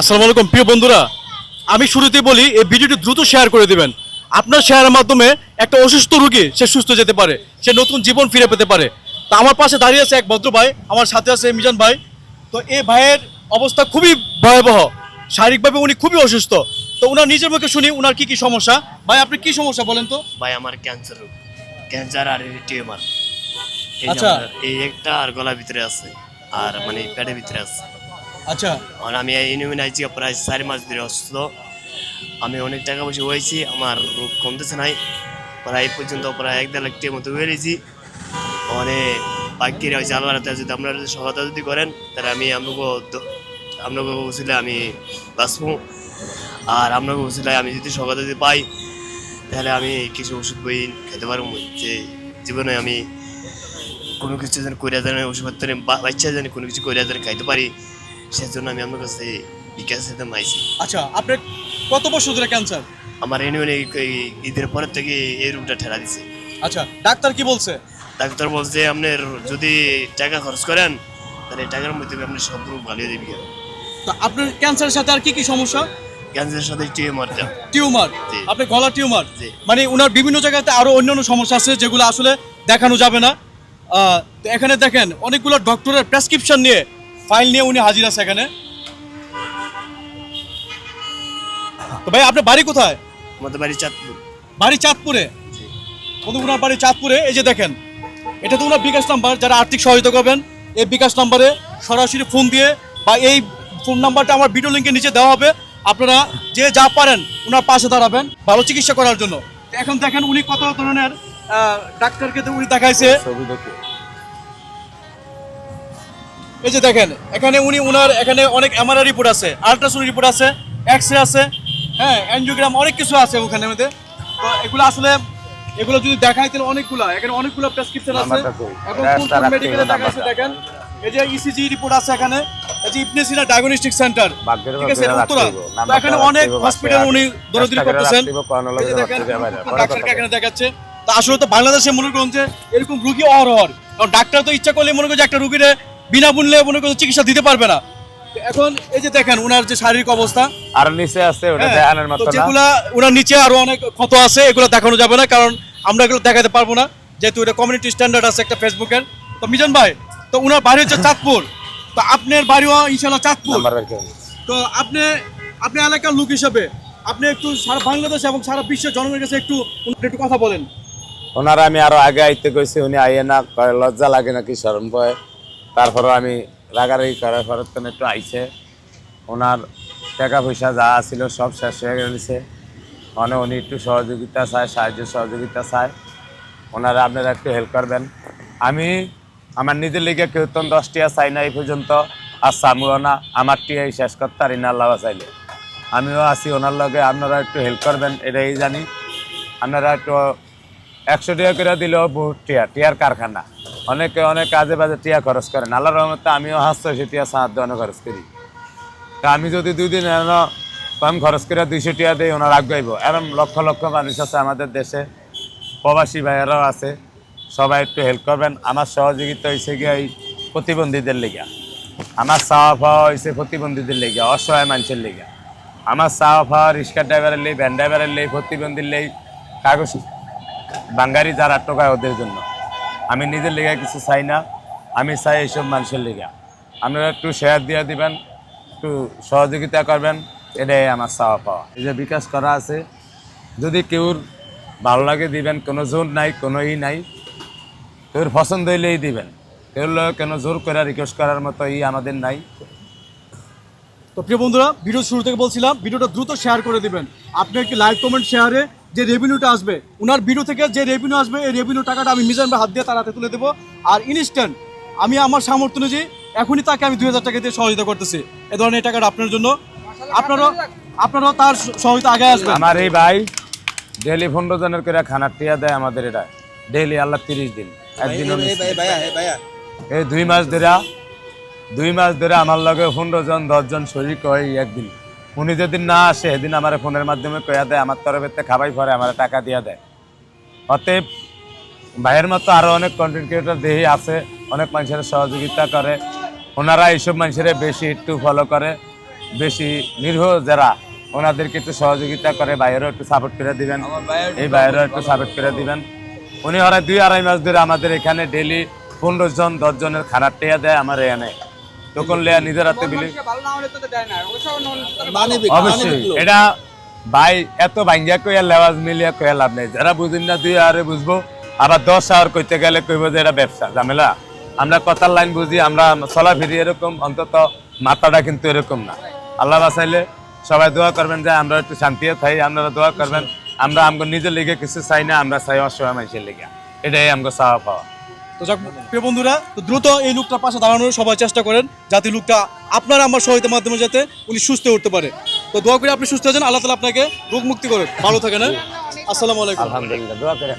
আসসালামু আলাইকুম প্রিয় বন্ধুরা। আমি শুরুতেই বলি এই ভিডিওটি দ্রুত শেয়ার করে দিবেন। আপনার শেয়ারের মাধ্যমে একটা অসুস্থ রোগী সে সুস্থ যেতে পারে সে নতুন জীবন ফিরে পেতে পারে। তা আমার পাশে দাঁড়িয়ে আছে এক ভদ্র ভাই আমার সাথে আছে মিজান ভাই। তো এই ভাইয়ের অবস্থা খুবই ভয়াবহ। শারীরিকভাবে উনি খুবই অসুস্থ। তো ওনার নিজের মুখে শুনি ওনার কি কি সমস্যা? ভাই আপনি কি সমস্যা বলেন তো? ভাই আমার ক্যান্সার রোগ। ক্যান্সার আর টিউমার আচ্ছা। এই একটা আর গলার ভিতরে আছে আর মানে পেটের ভিতরে আছে। আচ্ছা। আর আমি ইউনিয়ন আইছি প্রায় চার মাস ধরে অসুস্থ। আমি অনেক টাকা পয়সা হয়েছি, আমার রোগ কমতেছে নাই। প্রায় এই পর্যন্ত প্রায় এক দেড় লাখ টাকার মতো বেরিয়েছি অনেক বাকিরা হয়েছে আল্লাহ রাতে যদি আপনারা যদি সহায়তা যদি করেন, তাহলে আমি আপনাকে আপনাকে উচিলে আমি বাঁচবো। আর আপনাকে উচিলে আমি যদি সহায়তা যদি পাই, তাহলে আমি কিছু ওষুধ বই খেতে পারব। যে জীবনে আমি কোনো কিছু যেন করিয়া যেন ওষুধপত্র বাচ্চা যেন কোনো কিছু করিয়া যেন খাইতে পারি। সেজন্য আমি আমার কাছে বিকাশ সাথে মাইছি। আচ্ছা আপনার কত বছর ধরে ক্যান্সার আমার ইউনিয়নে ঈদের পরের থেকে এই রোগটা ঠেলা দিছে। আচ্ছা ডাক্তার কি বলছে? ডাক্তার বলছে আপনার যদি টাকা খরচ করেন তাহলে টাকার মধ্যে আপনি সব রোগ ভালো দিবি। তো আপনার ক্যান্সারের সাথে আর কি কি সমস্যা? ক্যান্সারের সাথে টিউমার জি। আপনি গলা টিউমার। মানে ওনার বিভিন্ন জায়গাতে আরও অন্যান্য সমস্যা আছে যেগুলো আসলে দেখানো যাবে না। এখানে দেখেন অনেকগুলো ডক্টরের প্রেসক্রিপশন নিয়ে ফাইল নিয়ে উনি হাজির আছে এখানে। তো ভাই আপনার বাড়ি কোথায়? আমাদের বাড়ি চাঁদপুর। বাড়ি চাঁদপুরে। বন্ধু ওনার বাড়ি চাঁদপুরে? এই যে দেখেন এটা তো ওনার বিকাশ নাম্বার যারা আর্থিক সহায়তা করবেন এই বিকাশ নাম্বারে সরাসরি ফোন দিয়ে বা এই ফোন নাম্বারটা আমার ভিডিও লিঙ্কের নিচে দেওয়া হবে। আপনারা যে যা পারেন ওনার পাশে দাঁড়াবেন ভালো চিকিৎসা করার জন্য। তো এখন দেখেন উনি কত ধরনের ডাক্তারকে তো উনি দেখাইছে। এই যে দেখেন এখানে উনি উনার এখানে অনেক এমআরআই রিপোর্ট আছে আল্ট্রাসাউন্ড রিপোর্ট আছে এক্স রে আছে হ্যাঁ অ্যানজিওগ্রাম অনেক কিছু আছে ওখানে মধ্যে তো এগুলো আসলে এগুলো যদি দেখাই তাহলে অনেকগুলো এখানে অনেকগুলো প্রেসক্রিপশন আছে। কোন মেডিকেলে হবে দেখাইছে দেখেন এই যে ইসিজি রিপোর্ট আছে এখানে এই যে ইবনে সিনা ডায়াগনস্টিক সেন্টার ঠিক আছে উত্তরা। তো এখানে অনেক হসপিটাল উনি দৌড়াদৌড়ি চেষ্টা করতেছেন। ডাক্তারকে এখানে দেখাচ্ছে। তা আসলে তো বাংলাদেশে মনে করুন যে এরকম রুগী অহরহর কারণ ডাক্তার তো ইচ্ছা করলে মনে করে যে একটা রুগীরে বিনা মূল্যে মনে করে চিকিৎসা দিতে পারবে না। এখন এই যে দেখেন ওনার যে শারীরিক অবস্থা। আর নিচে আছে ওটা হ্যাঁ, দেখানোর মতো না। যেগুলা ওনার নিচে আরও অনেক ক্ষত আছে এগুলো দেখানো যাবে না কারণ আমরা এগুলো দেখাতে পারব না। যেহেতু এটা কমিউনিটি স্ট্যান্ডার্ড আছে একটা ফেসবুকের তো মিজান ভাই তো ওনার বাড়ি হচ্ছে চাঁদপুর। তো আপনার বাড়িও ইনশাল্লাহ চাঁদপুর। তো আপনি আপনি এলাকার লোক হিসেবে আপনি একটু সারা বাংলাদেশ এবং সারা বিশ্বের জনগণের কাছে একটু একটু কথা বলেন। ওনারা আমি আরও আগে আইতে কইছি উনি আইয়ে না কয় লজ্জা লাগে নাকি শরম পায়। তারপরে আমি রাগারাগি করার পরে একটু আইছে। ওনার টাকা পয়সা যা ছিল সব শেষ হয়ে গেছে। মানে উনি একটু সহযোগিতা চায়, সাহায্য সহযোগিতা চায়। ওনারা আপনারা একটু হেল্প করবেন। আমি, আমার নিজের লিগে কেউ তো দশ টিয়া চাই না এই পর্যন্ত, আর চামুও না। আমার শেষ করতে পারি না আল্লাহ চাইলে। আমিও আছি ওনার লগে, আপনারা একটু হেল্প করবেন, এটাই জানি। আপনারা একটু একশো টাকা করে দিলেও বহুত টিয়া, টিয়ার কারখানা। অনেকে, অনেক কাজে বাজে টিয়া খরচ করেন আল্লাহ রহমতে আমিও হাসতে সে টিয়া সাহায্য অনেক খরচ করি। তা আমি যদি দুই দিন এন কম খরচ করে দুইশো টিয়া দিই, ওনার আগাইব এরম লক্ষ লক্ষ মানুষ আছে আমাদের দেশে। প্রবাসী ভাইয়েরাও আছে। সবাই একটু হেল্প করবেন। আমার সহযোগিতা হয়েছে গিয়ে এই প্রতিবন্ধীদের লেগা। আমার চাওয়া পাওয়া হয়েছে প্রতিবন্ধীদের লেগা, অসহায় মানুষের লেগা। আমার চাওয়া পাওয়া রিক্সা ড্রাইভারের লেই ভ্যান ড্রাইভারের লেই, প্রতিবন্ধীর লেই, কাগজ বাঙ্গারি যারা টোকায় ওদের জন্য। আমি নিজের লেগে কিছু চাই না, আমি চাই এইসব মানুষের লেগা। আপনারা একটু শেয়ার দিয়ে দিবেন, একটু সহযোগিতা করবেন, এটাই আমার চাওয়া পাওয়া। এই যে বিকাশ করা আছে, যদি কেউর ভালো লাগে দিবেন, কোনো জোর নাই, কোনো ই নাই, কেউর পছন্দ হইলেই দিবেন। লগে কোনো জোর করে রিকোয়েস্ট করার মতো ই আমাদের নাই। তো প্রিয় বন্ধুরা, ভিডিও শুরু থেকে বলছিলাম, ভিডিওটা দ্রুত শেয়ার করে দিবেন। আপনি একটি লাইক কমেন্ট শেয়ারে যে রেভিনিউটা আসবে ওনার ভিডিও থেকে যে রেভিনিউ আসবে এই রেভিনিউ টাকাটা আমি মিজান হাত দিয়ে তার হাতে তুলে দেবো। আর ইনস্ট্যান্ট আমি আমার সামর্থ্য অনুযায়ী এখনই তাকে আমি দুই হাজার টাকা দিয়ে সহযোগিতা করতেছি। এ ধরনের এই টাকাটা আপনার জন্য। আপনারও আপনারাও তার সহযোগিতা আগে আসবে। আমার এই ভাই ডেলি পনেরো জনের করে খানার টিয়া দেয় আমাদের এটা। ডেলি আল্লাহ তিরিশ দিন। একদিন এই দুই মাস ধরে দুই মাস ধরে আমার লগে পনেরো জন দশজন শরীর কয় একদিন। উনি যেদিন না আসে সেদিন আমার ফোনের মাধ্যমে কয়া দেয় আমার তরফেতে খাবাই পরে আমার টাকা দিয়া দেয়। অতএব ভাইয়ের মতো আরও অনেক কন্টেন্ট ক্রিয়েটর দেহি আছে অনেক মানুষের সহযোগিতা করে। ওনারা এইসব মানুষের বেশি একটু ফলো করে বেশি নিরীহ যারা ওনাদেরকে একটু সহযোগিতা করে বাইরেও একটু সাপোর্ট করে দিবেন এই বাইরেও একটু সাপোর্ট করে দিবেন। উনি ওরা দুই আড়াই মাস ধরে আমাদের এখানে ডেলি পনেরো জন দশ জনের খারাপ টেয়া দেয় আমার এখানে। তখন লেয়া নিজের হাতে বিলি অবশ্যই। এটা ভাই এত ভাঙ্গিয়া কইয়া লেওয়াজ মিলিয়া কইয়া লাভ নেই। যারা বুঝিন না দুই আরে বুঝব। আবার দশ আওয়ার কইতে গেলে কইব যে এটা ব্যবসা ঝামেলা। আমরা কথার লাইন বুঝি আমরা চলাফিরি এরকম অন্তত মাথাটা কিন্তু এরকম না। আল্লাহ বাসাইলে সবাই দোয়া করবেন যে আমরা একটু শান্তিতে থাই আপনারা দোয়া করবেন। আমরা আমগো নিজের লিগে কিছু চাই না আমরা চাই অসহায় মানুষের লিগে। এটাই আমগো চাওয়া পাওয়া। তো যাক, প্রিয় বন্ধুরা, তো দ্রুত এই লোকটার পাশে দাঁড়ানোর সবাই চেষ্টা করেন যাতে লোকটা আপনার আমার সহায়তার মাধ্যমে যাতে উনি সুস্থ উঠতে পারে। তো দোয়া করে আপনি সুস্থ আছেন আল্লাহ তালা আপনাকে রোগ মুক্তি করেন ভালো থাকেন হ্যাঁ? আসসালামু আলাইকুম। আলহামদুলিল্লাহ, দোয়া করেন।